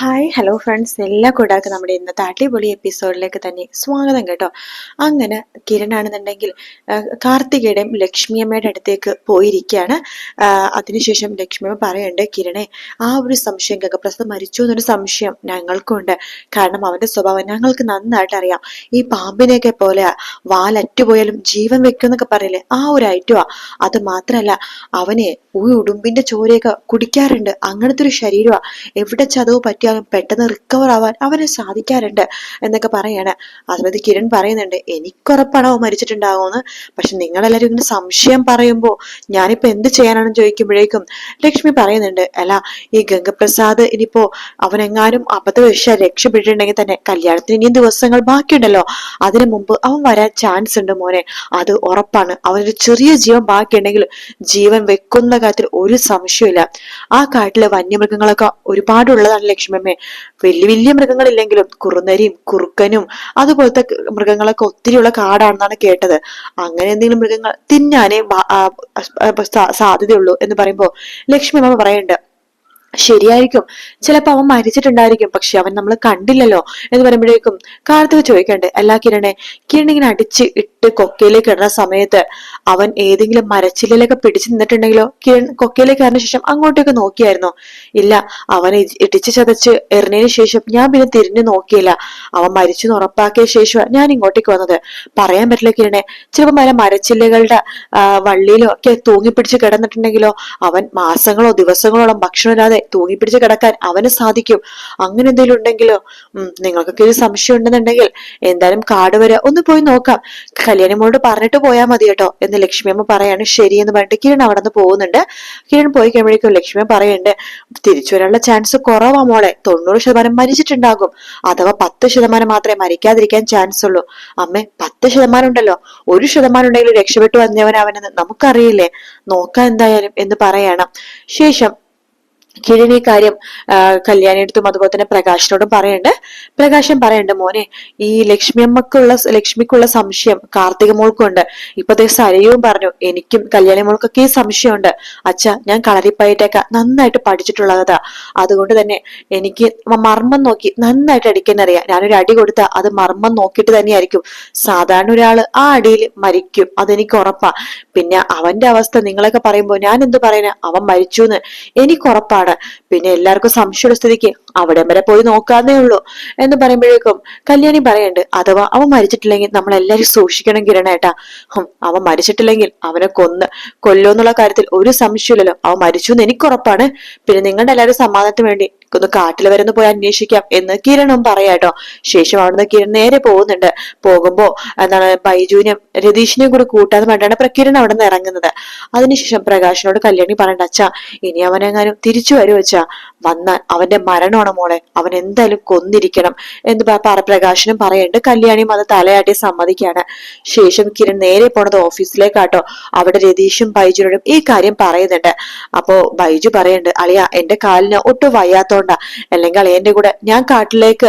Hi hello friends എല്ലാ കൂടാക്കും നമ്മുടെ ഇന്നത്തെ അടിപൊളി എപ്പിസോഡിലേക്ക് തന്നെ സ്വാഗതം കേട്ടോ. അങ്ങനെ കിരണാണെന്നുണ്ടെങ്കിൽ കാർത്തികയുടെയും ലക്ഷ്മിയമ്മയുടെ അടുത്തേക്ക് പോയിരിക്കുകയാണ്. അതിനുശേഷം ലക്ഷ്മിയമ്മ പറയുന്നുണ്ട് കിരണെ ആ ഒരു സംശയം ഗഗപ്രസ്ഥ മരിച്ചു എന്നൊരു സംശയം ഞങ്ങൾക്കുണ്ട്. കാരണം അവന്റെ സ്വഭാവം ഞങ്ങൾക്ക് നന്നായിട്ട് അറിയാം. ഈ പാമ്പിനെയൊക്കെ പോലെ വാലറ്റുപോയാലും ജീവൻ വെക്കുമെന്നൊക്കെ പറയില്ലേ? ആ ഒരു ഐറ്റുവാ അത് മാത്രമല്ല അവനെ ഈ ഉടുമ്പിന്റെ ചോരയൊക്കെ കുടിക്കാറുണ്ട്. അങ്ങനത്തെ ഒരു ശരീരമാണ് എവിടെ ചതവ് പറ്റിയ കിട്ടിയാലും പെട്ടെന്ന് റിക്കവർ ആവാൻ അവന് സാധിക്കാറുണ്ട് എന്നൊക്കെ പറയാണ്. അതുപോലെ കിരൺ പറയുന്നുണ്ട് എനിക്കുറപ്പാണ് അവൻ മരിച്ചിട്ടുണ്ടാകുമെന്ന് പക്ഷെ നിങ്ങളെല്ലാവരും ഇങ്ങനെ സംശയം പറയുമ്പോൾ ഞാനിപ്പോ എന്ത് ചെയ്യാനാണെന്ന് ചോദിക്കുമ്പോഴേക്കും ലക്ഷ്മി പറയുന്നുണ്ട് അല്ല ഈ ഗംഗപ്രസാദ് ഇനിയിപ്പോ അവനെങ്ങാനും അബദ്ധവശ രക്ഷപ്പെട്ടിട്ടുണ്ടെങ്കിൽ തന്നെ കല്യാണത്തിന് ഇനിയും ദിവസങ്ങൾ ബാക്കിയുണ്ടല്ലോ. അതിനു മുമ്പ് അവൻ വരാൻ ചാൻസ് ഉണ്ട് മോനെ. അത് ഉറപ്പാണ്. അവനൊരു ചെറിയ ജീവൻ ബാക്കിയുണ്ടെങ്കിൽ ജീവൻ വെക്കുന്ന കാര്യത്തിൽ ഒരു സംശയമില്ല ആ കാട്ടിലെ വന്യമൃഗങ്ങളൊക്കെ ഒരുപാടുള്ളതാണ് ലക്ഷ്മി അമ്മേ വലിയ വലിയ മൃഗങ്ങളില്ലെങ്കിലും കുറുനരിയും കുറുക്കനും അതുപോലത്തെ മൃഗങ്ങളൊക്കെ ഒത്തിരിയുള്ള കാടാണെന്നാണ് കേട്ടത്. അങ്ങനെ എന്തെങ്കിലും മൃഗങ്ങൾ തിന്നാനേ സാധ്യതയുള്ളൂ എന്ന് പറയുമ്പോൾ ലക്ഷ്മി അമ്മ പറയുന്നുണ്ട് ശരിയായിരിക്കും. ചിലപ്പോ അവൻ മരിച്ചിട്ടുണ്ടായിരിക്കും പക്ഷെ അവൻ നമ്മൾ കണ്ടില്ലല്ലോ. എന്ന് പറയുമ്പോഴേക്കും കാർത്തിക ചോദിക്കണ്ടേ അല്ല കിരണെ കിരൺ ഇങ്ങനെ അടിച്ച് ഇട്ട് കൊക്കയിലേക്ക് ഇടുന്ന സമയത്ത് അവൻ ഏതെങ്കിലും മരച്ചില്ലയിലൊക്കെ പിടിച്ചു നിന്നിട്ടുണ്ടെങ്കിലോ? കിരൺ കൊക്കയിലേക്ക് ഇറങ്ങിയ ശേഷം അങ്ങോട്ടേക്ക് നോക്കിയായിരുന്നോ. ഇല്ല അവൻ ഇടിച്ച് ചതച്ച് എറിഞ്ഞതിന് ശേഷം ഞാൻ പിന്നെ തിരിഞ്ഞു നോക്കിയില്ല. അവൻ മരിച്ചു എന്ന് ഉറപ്പാക്കിയ ശേഷം ഞാൻ ഇങ്ങോട്ടേക്ക് വന്നത്. പറയാൻ പറ്റില്ല കിരണേ. ചിലപ്പോൾ മല മരച്ചില്ലകളുടെ വള്ളിയിലോ ഒക്കെ തൂങ്ങിപ്പിടിച്ച് കിടന്നിട്ടുണ്ടെങ്കിലോ അവൻ മാസങ്ങളോ ദിവസങ്ങളോളം ഭക്ഷണമില്ലാതെ തൂങ്ങിപ്പിടിച്ച് കിടക്കാൻ അവന് സാധിക്കും. അങ്ങനെ എന്തെങ്കിലും ഉണ്ടെങ്കിലോ? നിങ്ങൾക്കൊക്കെ ഒരു സംശയം ഉണ്ടെന്നുണ്ടെങ്കിൽ എന്തായാലും കാട് വരെ ഒന്ന് പോയി നോക്കാം. കല്യാണിമോട് പറഞ്ഞിട്ട് പോയാൽ മതി കേട്ടോ എന്ന് ലക്ഷ്മിയമ്മ പറയാണ്. ശരിയെന്ന് പറഞ്ഞിട്ട് കിരൺ അവിടെ നിന്ന് പോകുന്നുണ്ട്. കിരൺ പോയി കഴിയുമ്പോഴേക്കും ലക്ഷ്മിയമ്മ പറയുന്നുണ്ട് തിരിച്ചു വരാനുള്ള ചാൻസ് കുറവാ മോളെ. തൊണ്ണൂറ് ശതമാനം മരിച്ചിട്ടുണ്ടാകും. അഥവാ പത്ത് ശതമാനം മാത്രമേ മരിക്കാതിരിക്കാൻ ചാൻസ് ഉള്ളൂ. അമ്മേ പത്ത് ശതമാനം ഉണ്ടല്ലോ. ഒരു ശതമാനം ഉണ്ടെങ്കിലും രക്ഷപ്പെട്ടു വന്നവനവനെന്ന് നമുക്കറിയില്ലേ? നോക്കാം എന്തായാലും എന്ന് പറയണം. ശേഷം കിഴിനി കാര്യം കല്യാണിയെടുത്തും അതുപോലെ തന്നെ പ്രകാശിനോടും പറയണ്ട് പ്രകാശൻ പറയണ്ട് മോനെ ഈ ലക്ഷ്മി അമ്മക്കുള്ള ലക്ഷ്മിക്കുള്ള സംശയം കാർത്തിക മോൾക്കുണ്ട്. ഇപ്പത്തെ സരയും പറഞ്ഞു എനിക്കും കല്യാണി മോൾക്കൊക്കെ സംശയമുണ്ട്. അച്ഛ ഞാൻ കളരിപ്പയറ്റൊക്കെ നന്നായിട്ട് പഠിച്ചിട്ടുള്ളതാ. അതുകൊണ്ട് തന്നെ എനിക്ക് മർമ്മം നോക്കി നന്നായിട്ട് അടിക്കാൻ അറിയാം ഞാനൊരു അടി കൊടുത്താൽ അത് മർമ്മം നോക്കിയിട്ട് തന്നെയായിരിക്കും. സാധാരണ ഒരാൾ ആ അടിയിൽ മരിക്കും അതെനിക്ക് ഉറപ്പാ. പിന്നെ അവന്റെ അവസ്ഥ നിങ്ങളൊക്കെ പറയുമ്പോൾ ഞാൻ എന്ത് പറയുന്നത് അവൻ മരിച്ചു എന്ന് എനിക്ക് ഉറപ്പാണ്. പിന്നെ എല്ലാവർക്കും സംശയമുള്ള സ്ഥിതിക്ക് അവിടെ വരെ പോയി നോക്കാന്നേ ഉള്ളൂ. എന്ന് പറയുമ്പോഴേക്കും കല്യാണി പറയണ്ട് അഥവാ അവൻ മരിച്ചിട്ടില്ലെങ്കിൽ നമ്മൾ എല്ലാരും സൂക്ഷിക്കണം കിരണേട്ടാ. അവൻ മരിച്ചിട്ടില്ലെങ്കിൽ അവനെ കൊന്ന് കൊല്ലോന്നുള്ള കാര്യത്തിൽ ഒരു സംശയമില്ലല്ലോ അവൻ മരിച്ചു എന്ന് എനിക്ക് ഉറപ്പാണ് പിന്നെ നിങ്ങളുടെ എല്ലാവരും സമാധാനത്തിന് വേണ്ടി ഒന്ന് കാട്ടിൽ വരെന്ന് പോയി അന്വേഷിക്കാം എന്ന് കിരണും പറയാട്ടോ ശേഷം അവിടുന്ന് കിരൺ നേരെ പോകുന്നുണ്ട്. പോകുമ്പോ എന്താണ് ബൈജുവിനെയും രതീഷിനെയും കൂടി കൂട്ടാന്ന് പറഞ്ഞാണ് പ്രകിരൺ അവിടെ നിന്ന് ഇറങ്ങുന്നത്. അതിനുശേഷം പ്രകാശിനോട് കല്യാണി പറയണ്ട അച്ഛാ ഇനി അവനെങ്ങാനും തിരിച്ചു വരും വെച്ചാ വന്നാൽ അവന്റെ മരണമാണ് മോളെ. അവൻ എന്തായാലും കൊന്നിരിക്കണം എന്ന് പറ പ്രകാശനും പറയുന്നുണ്ട് കല്യാണിയും അത് തലയാട്ടി സമ്മതിക്കാണ് ശേഷം കിരൺ നേരെ പോണത് ഓഫീസിലേക്കാട്ടോ. അവിടെ രതീഷും ബൈജുനോടും ഈ കാര്യം പറയുന്നുണ്ട്. അപ്പോ ബൈജു പറയുന്നുണ്ട് അളിയ എന്റെ കാലിന് ഒട്ടും വയ്യാത്തോണ്ടാ അല്ലെങ്കിൽ അളിയന്റെ കൂടെ ഞാൻ കാട്ടിലേക്ക്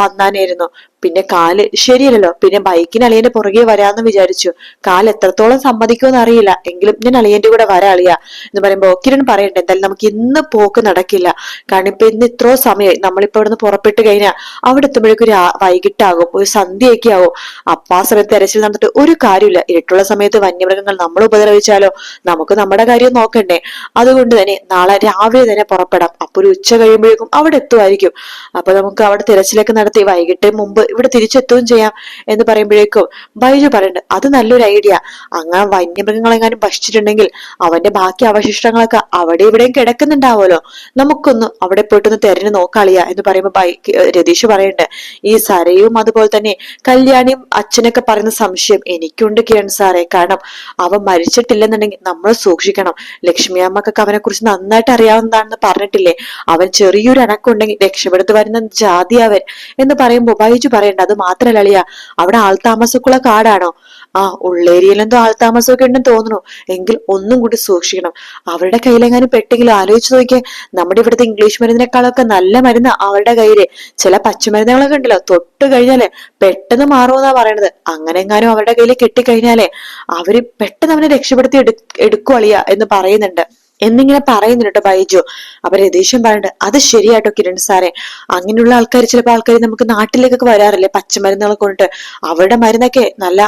വന്നാനായിരുന്നു. പിന്നെ കാൽ ശരിയല്ലല്ലോ. പിന്നെ ബൈക്കിന് അളിയന്റെ പുറകെ വരാന്ന് വിചാരിച്ചു. കാൽ എത്രത്തോളം സമ്മതിക്കുമെന്ന് അറിയില്ല. എങ്കിലും ഞാൻ അളിയന്റെ കൂടെ വരാ അളിയ എന്ന് പറയുമ്പോ കിരൺ പറയണ്ട. എന്തായാലും നമുക്ക് ഇന്ന് പോക്ക് നടക്കില്ല. കാരണം ഇപ്പൊ ഇന്ന് ഇത്രോ സമയമായി നമ്മളിപ്പോ ഇവിടുന്ന് പുറപ്പെട്ട് കഴിഞ്ഞാൽ അവിടെ എത്തുമ്പോഴേക്കും ഒരു വൈകിട്ടാകും. ഒരു സന്ധ്യയൊക്കെ ആവും. അപ്പൊ ആ സമയത്ത് തെരച്ചിൽ നടന്നിട്ട് ഒരു കാര്യമില്ല. ഇരുട്ടുള്ള സമയത്ത് വന്യമൃഗങ്ങൾ നമ്മൾ ഉപദ്രവിച്ചാലോ? നമുക്ക് നമ്മുടെ കാര്യം നോക്കണ്ടേ. അതുകൊണ്ട് തന്നെ നാളെ രാവിലെ തന്നെ പുറപ്പെടാം. അപ്പൊ ഒരു ഉച്ച കഴിയുമ്പോഴേക്കും അവിടെ എത്തുമായിരിക്കും. അപ്പൊ നമുക്ക് അവിടെ തിരച്ചിലൊക്കെ നടത്തി വൈകിട്ട് മുമ്പ് ഇവിടെ തിരിച്ചെത്തുകയും ചെയ്യാം എന്ന് പറയുമ്പോഴേക്കും ബൈജു പറയുന്നുണ്ട് അത് നല്ലൊരു ഐഡിയ. അങ്ങനെ വന്യമൃഗങ്ങളെങ്ങാനും ഭക്ഷിച്ചിട്ടുണ്ടെങ്കിൽ അവന്റെ ബാക്കി അവശിഷ്ടങ്ങളൊക്കെ അവിടെ ഇവിടെയും കിടക്കുന്നുണ്ടാവുമല്ലോ. നമുക്കൊന്ന് അവിടെ പോയിട്ടൊന്ന് തെരഞ്ഞു നോക്കാളിയ എന്ന് പറയുമ്പോൾ രതീഷ് പറയുന്നുണ്ട് ഈ സരയും അതുപോലെ തന്നെ കല്യാണിയും അച്ഛനൊക്കെ പറയുന്ന സംശയം എനിക്കുണ്ട് കിരൺ സാറേ. കാരണം അവൻ മരിച്ചിട്ടില്ലെന്നുണ്ടെങ്കിൽ നമ്മൾ സൂക്ഷിക്കണം. ലക്ഷ്മി അമ്മക്കൊക്കെ അവനെ കുറിച്ച് നന്നായിട്ട് അറിയാവുന്നതാണെന്ന് പറഞ്ഞിട്ടില്ലേ? അവൻ ചെറിയൊരു അനക്കുണ്ടെങ്കിൽ രക്ഷപ്പെടുത്തു വരുന്ന ജാതി അവൻ. എന്ന് പറയുമ്പോൾ ബൈജു പറയണ്ട. അത് മാത്രല്ല അളിയ. അവിടെ ആൾതാമസക്കുള്ള കാടാണോ? ആ ഉള്ളേരിയയിലെന്തോ ആൾതാമസമൊക്കെ ഉണ്ടെന്ന് തോന്നുന്നു. എങ്കിൽ ഒന്നും കൂടി സൂക്ഷിക്കണം. അവരുടെ കയ്യിലെങ്ങാനും പെട്ടെങ്കിലും ആലോചിച്ചു നോക്കിയാൽ നമ്മുടെ ഇവിടുത്തെ ഇംഗ്ലീഷ് മരുന്നിനേക്കാളൊക്കെ നല്ല മരുന്ന് അവരുടെ കയ്യിൽ. ചില പച്ചമരുന്നുകളൊക്കെ ഉണ്ടല്ലോ തൊട്ട് കഴിഞ്ഞാൽ പെട്ടെന്ന് മാറുമെന്നാ പറയണത്. അങ്ങനെ എങ്ങാനും അവരുടെ കയ്യിൽ കെട്ടിക്കഴിഞ്ഞാലേ അവർ പെട്ടെന്ന് അവനെ രക്ഷപ്പെടുത്തി എടു എടുക്കുവളിയ എന്ന് പറയുന്നുണ്ട്. എന്നിങ്ങനെ പറയുന്നുണ്ട് കേട്ടോ ബൈജു. അപ്പൊ രതീശൻ പറഞ്ഞിട്ട് അത് ശരിയാട്ടോ കിരൺ സാറേ? അങ്ങനെയുള്ള ആൾക്കാർ ചിലപ്പോൾ ആൾക്കാർ നമുക്ക് നാട്ടിലേക്കൊക്കെ വരാറില്ലേ? പച്ചമരുന്നുകൾ കൊണ്ട് അവരുടെ മരുന്നൊക്കെ നല്ല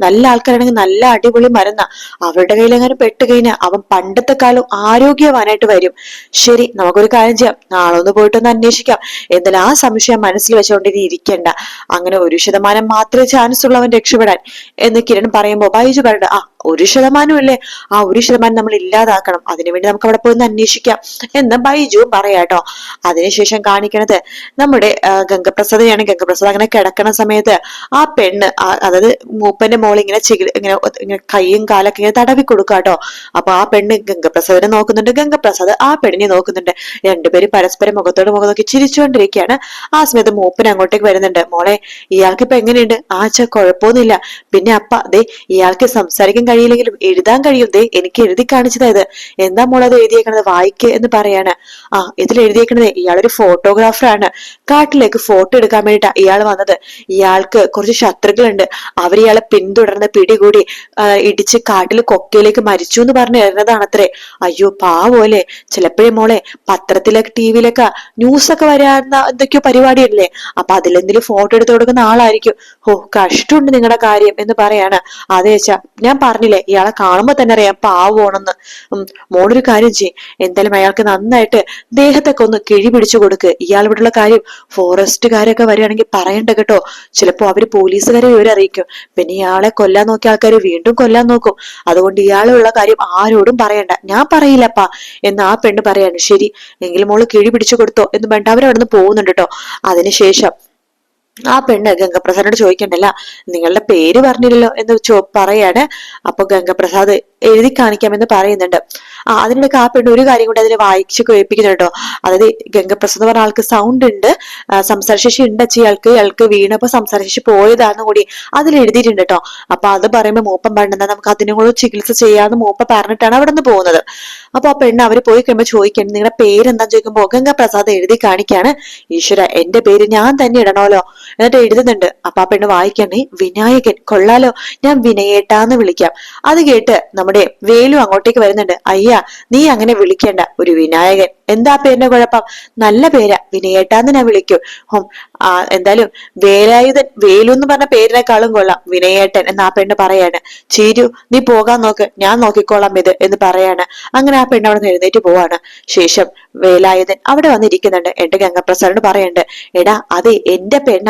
നല്ല ആൾക്കാരാണെങ്കിൽ നല്ല അടിപൊളി മരുന്നാ. അവരുടെ കയ്യിലെങ്ങനെ പെട്ട് കഴിഞ്ഞാൽ അവൻ പണ്ടത്തെ കാലം ആരോഗ്യവാനായിട്ട് വരും. ശരി നമുക്കൊരു കാര്യം ചെയ്യാം. നാളെ ഒന്ന് പോയിട്ടൊന്ന് അന്വേഷിക്കാം. എന്നാൽ ആ സംശയം മനസ്സിൽ വെച്ചുകൊണ്ട് ഇനി ഇരിക്കണ്ട. അങ്ങനെ ഒരു ശതമാനം മാത്രമേ ചാൻസ് ഉള്ളവൻ രക്ഷപ്പെടാൻ. എന്ന് കിരൺ പറയുമ്പോൾ ബൈജു പറയണ്ട ആ ഒരു ശതമാനം അല്ലേ ആ ഒരു ശതമാനം നമ്മൾ ഇല്ലാതാക്കണം. അതിനുവേണ്ടി നമുക്ക് അവിടെ പോയി അന്വേഷിക്കാം. എന്ന് ബൈജുവും പറയാട്ടോ അതിനുശേഷം കാണിക്കണത് നമ്മുടെ ഗംഗപ്രസാദിനെയാണ്. ഗംഗപ്രസാദ് അങ്ങനെ കിടക്കണ സമയത്ത് ആ പെണ്ണ് അതായത് മൂപ്പന്റെ മോൾ ഇങ്ങനെ ചികിൽ ഇങ്ങനെ ഇങ്ങനെ കൈയും കാലൊക്കെ ഇങ്ങനെ തടവി കൊടുക്കാട്ടോ അപ്പൊ ആ പെണ്ണ് ഗംഗപ്രസാദിനെ നോക്കുന്നുണ്ട്. ഗംഗപ്രസാദ് ആ പെണ്ണിനെ നോക്കുന്നുണ്ട്. രണ്ടുപേരും പരസ്പരം മുഖത്തോട് മുഖം നോക്കി ചിരിച്ചുകൊണ്ടിരിക്കുകയാണ്. ആ സമയത്ത് മൂപ്പൻ അങ്ങോട്ടേക്ക് വരുന്നുണ്ട്. മോളെ ഇയാൾക്ക് ഇപ്പൊ എങ്ങനെയുണ്ട്? ആച്ച കുഴപ്പമൊന്നുമില്ല. പിന്നെ അപ്പ അതെ ഇയാൾക്ക് സംസാരിക്കാൻ കഴിയില്ലെങ്കിലും എഴുതാൻ കഴിയും എനിക്ക് എഴുതി കാണിച്ചതായത്. എന്താ മോളത് എഴുതിയേക്കണത്? വായിക്ക് എന്ന് പറയാണ്. ആ ഇതിൽ എഴുതിയേക്കണത് ഇയാളൊരു ഫോട്ടോഗ്രാഫറാണ് കാട്ടിലേക്ക് ഫോട്ടോ എടുക്കാൻ വേണ്ടിട്ടാ ഇയാൾ വന്നത്. ഇയാൾക്ക് കുറച്ച് ശത്രുക്കളുണ്ട്. അവർ ഇയാളെ പിന്തുടർന്ന് പിടികൂടി ഇടിച്ച് കാട്ടിൽ കൊക്കയിലേക്ക് മരിച്ചു എന്ന് പറഞ്ഞു എറിഞ്ഞതാണത്രേ അയ്യോ പാവോലെ ചിലപ്പോഴേ മോളെ പത്രത്തിലൊക്കെ ടി വിയിലൊക്കെ ന്യൂസൊക്കെ വരാന്ന എന്തൊക്കെയോ പരിപാടിയല്ലേ? അപ്പൊ അതിലെന്തെങ്കിലും ഫോട്ടോ എടുത്ത് കൊടുക്കുന്ന ആളായിരിക്കും. ഓ കഷ്ടമുണ്ട് നിങ്ങളുടെ കാര്യം എന്ന് പറയാണ്. അതെ അച്ഛാ ഞാൻ പറഞ്ഞില്ലേ? ഇയാളെ കാണുമ്പോ തന്നെ അറിയാം പാവോണെന്ന് മോളൊരു കാര്യം ചെയ്യും. എന്തായാലും അയാൾക്ക് നന്നായിട്ട് ദേഹത്തൊക്കെ ഒന്ന് കിഴി പിടിച്ചു കൊടുക്ക്. ഇയാൾ ഇവിടെയുള്ള കാര്യം ഫോറസ്റ്റുകാരൊക്കെ വരികയാണെങ്കിൽ പറയണ്ട കേട്ടോ. ചിലപ്പോ അവർ പോലീസുകാരെ വിവരം അറിയിക്കും. പിന്നെ ഇയാളെ കൊല്ലാൻ നോക്കിയ ആൾക്കാർ വീണ്ടും കൊല്ലാൻ നോക്കും. അതുകൊണ്ട് ഇയാളുള്ള കാര്യം ആരോടും പറയണ്ട. ഞാൻ പറയില്ലപ്പാ എന്ന് ആ പെണ്ണ് പറയാണ്. ശരി എങ്കിലും മോൾ കിഴി പിടിച്ചു കൊടുത്തോ എന്ന് വേണ്ട അവരവിടെ നിന്ന് പോകുന്നുണ്ട് കേട്ടോ. അതിനുശേഷം ആ പെണ്ണ് ഗംഗപ്രസാദിനോട് ചോദിക്കണ്ടല്ല നിങ്ങളുടെ പേര് പറഞ്ഞില്ലല്ലോ എന്ന് പറയാണ്. അപ്പൊ ഗംഗപ്രസാദ് എഴുതി കാണിക്കാമെന്ന് പറയുന്നുണ്ട്. ആ അതിനിടയ്ക്ക് ആ പെണ്ണ് ഒരു കാര്യം കൂടി അതിൽ വായിച്ച് കേൾപ്പിക്കുന്നുണ്ടോ അതായത് ഗംഗപ്രസാദ് പറഞ്ഞ ആൾക്ക് സൗണ്ട് ഉണ്ട്. സംസാരശേഷി ഉണ്ട് അച്ഛ ഇയാൾക്ക് ഇയാൾക്ക് വീണപ്പോ സംസാരശേഷി പോയതാന്ന് കൂടി അതിൽ എഴുതിയിട്ടുണ്ട് കേട്ടോ. അപ്പൊ അത് പറയുമ്പോൾ മൂപ്പൻ പറഞ്ഞാൽ നമുക്ക് അതിനും കൂടെ ചികിത്സ ചെയ്യാന്ന് മൂപ്പ പറഞ്ഞിട്ടാണ് അവിടെ നിന്ന് പോകുന്നത്. അപ്പൊ ആ പെണ്ണ് അവർ പോയി കഴിയുമ്പോൾ ചോദിക്കണം നിങ്ങളുടെ പേരെന്താന്ന് ചോദിക്കുമ്പോൾ ഗംഗപ്രസാദ് എഴുതി കാണിക്കാണ് ഈശ്വര എന്റെ പേര് ഞാൻ തന്നെ ഇടണമല്ലോ. എന്നിട്ട് എഴുതുന്നുണ്ട്. അപ്പൊ ആ പെണ്ണ് വായിക്കണേ വിനായകൻ കൊള്ളാലോ. ഞാൻ വിനയേട്ടാന്ന് വിളിക്കാം. അത് കേട്ട് നമ്മുടെ വേലു അങ്ങോട്ടേക്ക് വരുന്നുണ്ട്. അയ്യ നീ അങ്ങനെ വിളിക്കേണ്ട. ഒരു വിനായകൻ. എന്താ പേരിന്റെ കുഴപ്പം? നല്ല പേരാ. വിനയേട്ടാന്ന് ഞാൻ വിളിക്കും. ഹും ആ എന്തായാലും വേലായുധൻ വേലു എന്ന് പറഞ്ഞ പേരിനേക്കാളും കൊള്ളാം. വിനയേട്ടൻ എന്ന് ആ പെണ്ണ് പറയാണ്. ചീരു നീ പോകാൻ നോക്ക്. ഞാൻ നോക്കിക്കോളാം ഇത് എന്ന് പറയാണ്. അങ്ങനെ ആ പെണ്ണ് അവിടെ എഴുന്നേറ്റ് പോവാണ്. ശേഷം വേലായുധൻ അവിടെ വന്നിരിക്കുന്നുണ്ട്. എന്റെ ഗംഗപ്രസാദിനോട് പറയുന്നുണ്ട് എടാ അതെ എന്റെ പെണ്ണ.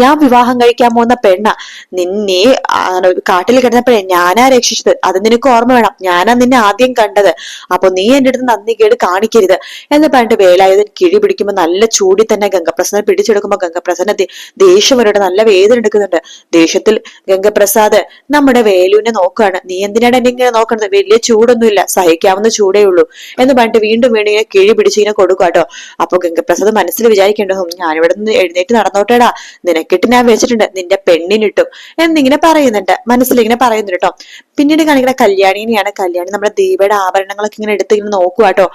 ഞാൻ വിവാഹം കഴിക്കാൻ പോകുന്ന പെണ്ണ. നിന്നെ കാട്ടിൽ കിടന്നപ്പോഴേ ഞാനാ രക്ഷിച്ചത്. അത് നിനക്ക് ഓർമ്മ വേണം. ഞാനാ നിന്നെ ആദ്യം കണ്ടത്. അപ്പൊ നീ എന്റെ അടുത്ത് നന്ദി കേട് കാണിക്കരുത്. എന്ന് പറഞ്ഞിട്ട് വേലായുധൻ കിഴി പിടിക്കുമ്പോൾ നല്ല ചൂടി തന്നെ ഗംഗപ്രസാദ് പിടിച്ചെടുക്കുമ്പോൾ ഗംഗപ്രസാദ് ദേഷ്യം വരുടെ നല്ല വേദന എടുക്കുന്നുണ്ട്. ദേഷ്യത്തിൽ ഗംഗപ്രസാദ് നമ്മുടെ വേലുവിനെ നോക്കുകയാണ് നീ എന്തിനാണ് എന്നെ ഇങ്ങനെ നോക്കണത്? വലിയ ചൂടൊന്നുമില്ല. സഹിക്കാവുന്ന ചൂടേ ഉള്ളൂ എന്ന് പറഞ്ഞിട്ട് വീണ്ടും വീണ്ടും ഇങ്ങനെ കിഴി പിടിച്ച് ഇങ്ങനെ കൊടുക്കുക കേട്ടോ. അപ്പൊ ഗംഗപ്രസാദ് മനസ്സിൽ വിചാരിക്കേണ്ടോ ഞാനിവിടെ നിന്ന് എഴുന്നേറ്റ് നടന്നോട്ടേടാ. നിനക്കിട്ട് ഞാൻ വെച്ചിട്ടുണ്ട്. നിന്റെ പെണ്ണിനിട്ടും. എന്നിങ്ങനെ പറയുന്നുണ്ട്. മനസ്സിലിങ്ങനെ പറയുന്നുണ്ട് കേട്ടോ. പിന്നീട് കാണിക്കുന്ന കല്യാണിനെയാണ് കല്യാണി. നമ്മുടെ ദീപയുടെ ആഭരണങ്ങളൊക്കെ ഇങ്ങനെ എടുത്ത് ഇങ്ങനെ നോക്കുക കേട്ടോ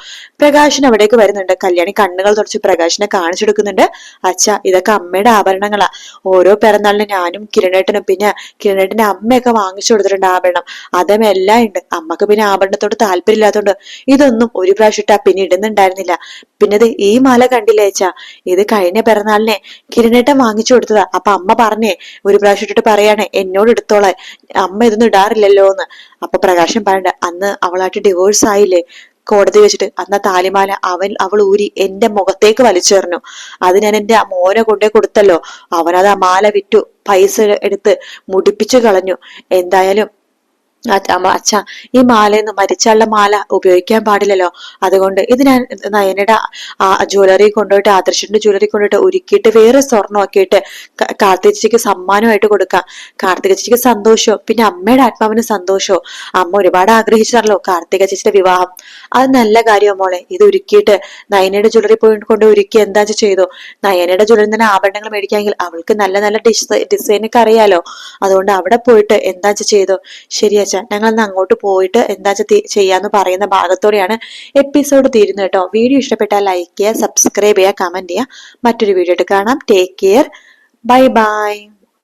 പ്രകാശൻ അവിടേക്ക് വരുന്നുണ്ട്. കല്യാണി കണ്ണുകൾ തുടച്ച് പ്രകാശിനെ കാണിച്ചെടുക്കുന്നുണ്ട് അച്ഛ ഇതൊക്കെ അമ്മയുടെ ആഭരണങ്ങളാ. ഓരോ പിറന്നാളിന് ഞാനും കിരണേട്ടനും പിന്നെ കിരണേട്ടന്റെ അമ്മയൊക്കെ വാങ്ങിച്ചു കൊടുത്തിട്ടുണ്ട് ആഭരണം. അതും എല്ലാം ഉണ്ട്. അമ്മയ്ക്ക് പിന്നെ ആഭരണത്തോട് താല്പര്യമില്ലാത്തതുകൊണ്ട് ഇതൊന്നും ഒരു പ്രാവശ്യം ഇട്ടാ പിന്നെ ഇടുന്നുണ്ടായിരുന്നില്ല. പിന്നെ ഇത് ഈ മാല കണ്ടില്ലേ അച്ഛാ? ഇത് കഴിഞ്ഞ പിറന്നാളിനെ കിരണേട്ടൻ വാങ്ങിച്ചു കൊടുത്തതാ. അപ്പൊ അമ്മ പറഞ്ഞേ ഒരു പ്രാവശ്യം ഇട്ടിട്ട് പറയാണ് എന്നോട് എടുത്തോളെ അമ്മ ഇതൊന്നും ഇടാറില്ലല്ലോ. എന്ന് അപ്പൊ പ്രകാശൻ പറയണ്ട അന്ന് അവളായിട്ട് ഡിവോഴ്സ് ആയില്ലേ? കോടതി വെച്ചിട്ട് അന്ന് താലിമാല അവൻ അവൾ ഊരി എന്റെ മുഖത്തേക്ക് വലിച്ചെറിഞ്ഞു അത് ഞാൻ എന്റെ മോനെ കൊണ്ടേ കൊടുത്തല്ലോ. അവനത് ആ മാല വിറ്റു പൈസ എടുത്ത് മുടിപ്പിച്ചു കളഞ്ഞു. എന്തായാലും അച്ഛ ഈ മാലയൊന്നും മരിച്ചാലുള്ള മാല ഉപയോഗിക്കാൻ പാടില്ലല്ലോ. അതുകൊണ്ട് ഇത് ഞാൻ നയനയുടെ ജ്വല്ലറി കൊണ്ടുപോയിട്ട് ആദർശന്റെ ജ്വല്ലറി കൊണ്ടുപോയിട്ട് ഒരുക്കിയിട്ട് വേറെ സ്വർണമൊക്കെ ഇട്ട് കാർത്തിക ചേച്ചിക്ക് സമ്മാനമായിട്ട് കൊടുക്കാം. കാർത്തിക ചേച്ചിക്ക് സന്തോഷവും പിന്നെ അമ്മയുടെ ആത്മാവിന് സന്തോഷവും അമ്മ ഒരുപാട് ആഗ്രഹിച്ചതാണല്ലോ കാർത്തിക ചേച്ചിയുടെ വിവാഹം. അത് നല്ല കാര്യമാണ് മോളെ. ഇത് ഒരുക്കിയിട്ട് നയനയുടെ ജ്വല്ലറി പോയി കൊണ്ട് ഒരുക്കി എന്താ ചെയ്തു? നയനയുടെ ജ്വല്ലറി തന്നെ ആഭരണങ്ങൾ മേടിക്കാമെങ്കിൽ അവൾക്ക് നല്ല നല്ല ഡിസൈ ഡിസൈനൊക്കെ അറിയാലോ. അതുകൊണ്ട് അവിടെ പോയിട്ട് എന്താ ചെയ്തു? ശരി അച്ഛാ ഞങ്ങൾ ഇന്ന് അങ്ങോട്ട് പോയിട്ട് എന്താ ചെയ്യാന്ന് പറയുന്ന ഭാഗത്തോടെയാണ് എപ്പിസോഡ് തീരുന്നത് കേട്ടോ. വീഡിയോ ഇഷ്ടപ്പെട്ടാൽ ലൈക്ക് ചെയ്യുക സബ്സ്ക്രൈബ് ചെയ്യുക കമന്റ് ചെയ്യുക. മറ്റൊരു വീഡിയോ കാണാം. Take care bye bye